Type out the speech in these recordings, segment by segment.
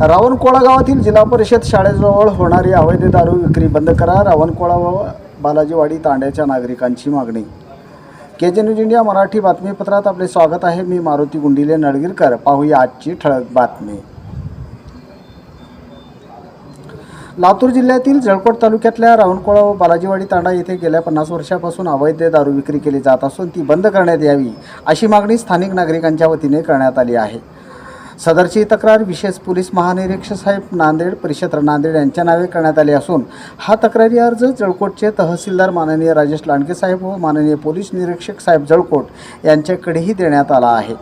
रावणकोळा गावातील जिल्हा परिषद शाळेजवळ होणारी अवैध दारू विक्री बंद करा. रावणकोळा व बालाजीवाडी तांड्याच्या नागरिकांची मागणी. के जे न्यूज इंडिया मराठी बातमीपत्रात आपले स्वागत आहे. मी मारुती गुंडिले नळगीरकर. पाहूया आजची ठळक बातमी. लातूर जिल्ह्यातील जळकोट तालुक्यातल्या रावणकोळा व बालाजीवाडी तांडा येथे गेल्या पन्नास वर्षापासून अवैध दारू विक्री केली जात असून ती बंद करण्यात यावी अशी मागणी स्थानिक नागरिकांच्या वतीने करण्यात आली आहे. सदरची तक्रार विशेष पोलीस महानिरीक्षक साहेब नांदेड परिषद नांदेड यांच्या नावे करण्यात आली असून हा तक्रारी अर्ज जळकोटचे तहसीलदार माननीय राजेश लांडगे साहेब व माननीय पोलीस निरीक्षक साहेब जळकोट यांच्याकडेही देण्यात आला आहे.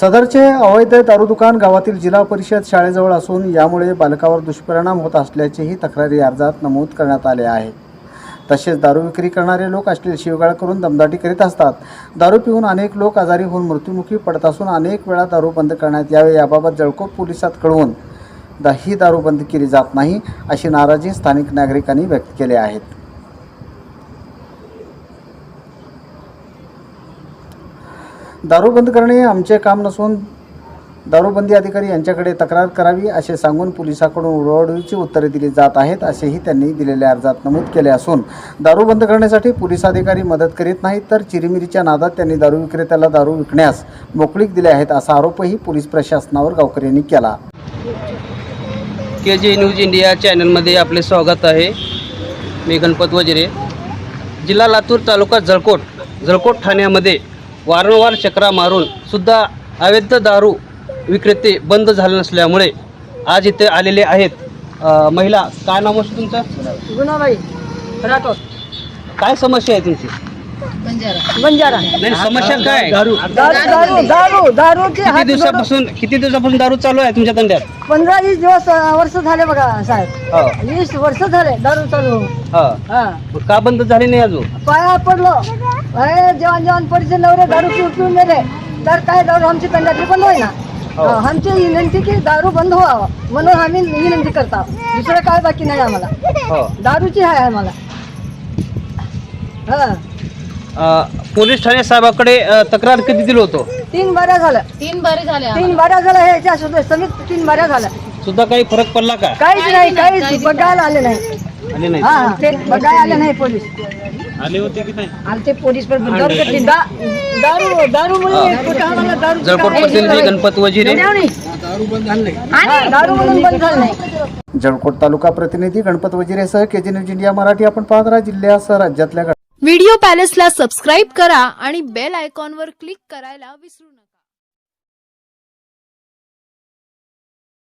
सदरचे अवैध दारू दुकान गावातील जिल्हा परिषद शाळेजवळ असून यामुळे बालकावर दुष्परिणाम होत असल्याचेही तक्रारी अर्जात नमूद करण्यात आले आहे. तसेच दारू विक्री करणारे लोक असलेले शिवगाळ करून दमदाटी करीत असतात. दारू पिऊन अनेक लोक आजारी होऊन मृत्युमुखी पडत असून अनेक वेळा दारू बंद करण्यात यावे याबाबत जळकोट पोलिसात कळवून दा ही दारू बंद केली जात नाही अशी नाराजी स्थानिक नागरिकांनी व्यक्त केली आहेत. दारू बंद करणे आमचे काम नसून दारूबंदी अधिकारी यांच्याकडे तक्रार करावी असे सांगून पोलिसाकडून उडवाउडवीची उत्तरे दिली जात आहेत असेही त्यांनी दिलेल्या अर्जात नमूद केले असून दारू बंद करण्यासाठी पोलीस अधिकारी मदत करीत नाहीत तर चिरीमिरीच्या नादात त्यांनी दारू विक्रेत्याला दारू विकण्यास मोकळीक दिले आहेत असा आरोपही पोलीस प्रशासनावर गावकऱ्यांनी केला. के जे न्यूज इंडिया चॅनलमध्ये आपले स्वागत आहे. मी गणपत वजिरे. जिल्हा लातूर तालुका जळकोट जळकोट ठाण्यामध्ये वारंवार चक्रा मारून सुद्धा अवैध दारू विक्रेते बंद झाले नसल्यामुळे आज इथे आलेले आहेत महिला. काय नाव असतं तुमचं? गुणाबाई राठोड. काय समस्या आहे तुमची? बंजारा. नाही समस्या काय? आहे? दारू दारू किती दिवसापासून किती दिवसापासून दारू चालू आहे तुमच्या धंद्यात? पंधरा वीस दिवस वर्ष झाले बघा साहेब. हो. वीस वर्ष झाले दारू चालू. हा. का बंद झाली नाही अजून? पाया पडलो. अरे जेवण जेवण परिचय नवरे दारू पिऊ पिऊन गेले. तर काय दारू आमची तंडातली बंद होईना. आमची विनंती की दारू बंद व्हावं म्हणून आम्ही विनंती करतो. दुसरं काय बाकी नाही आम्हाला. हो. दारूची आहे आम्हाला. हा. अ, पोलीस ठाणे साहेबाकडे अ, तक्रार कधी दिलं होतं? तीन बाऱ्या झाल्या. तीन बारी झाल्या तीन बाऱ्या झाल्या हे याच्या सुद्धा समित तीन बाऱ्या झाल्या. सुद्धा काही फरक पडला का? काहीच नाही काहीच बघायला आले नाही. आले नाही. हा ते बघायला आले नाही पोलीस. आले होते की नाही? आलते पोलीस पण. दारू जळकोट प्रतिनिधी गणपत वजिरे. दारू म्हणून बंद झालं नाही. जळकोट तालुका प्रतिनिधी Ganpat वजिरेसह K G news India Marathi आपण पाहत राहा जिल्ह्यासह राज्यातल्या व्हिडिओ पॅलेसला सबस्क्राईब करा आणि बेल आयकॉनवर क्लिक करायला विसरू नका.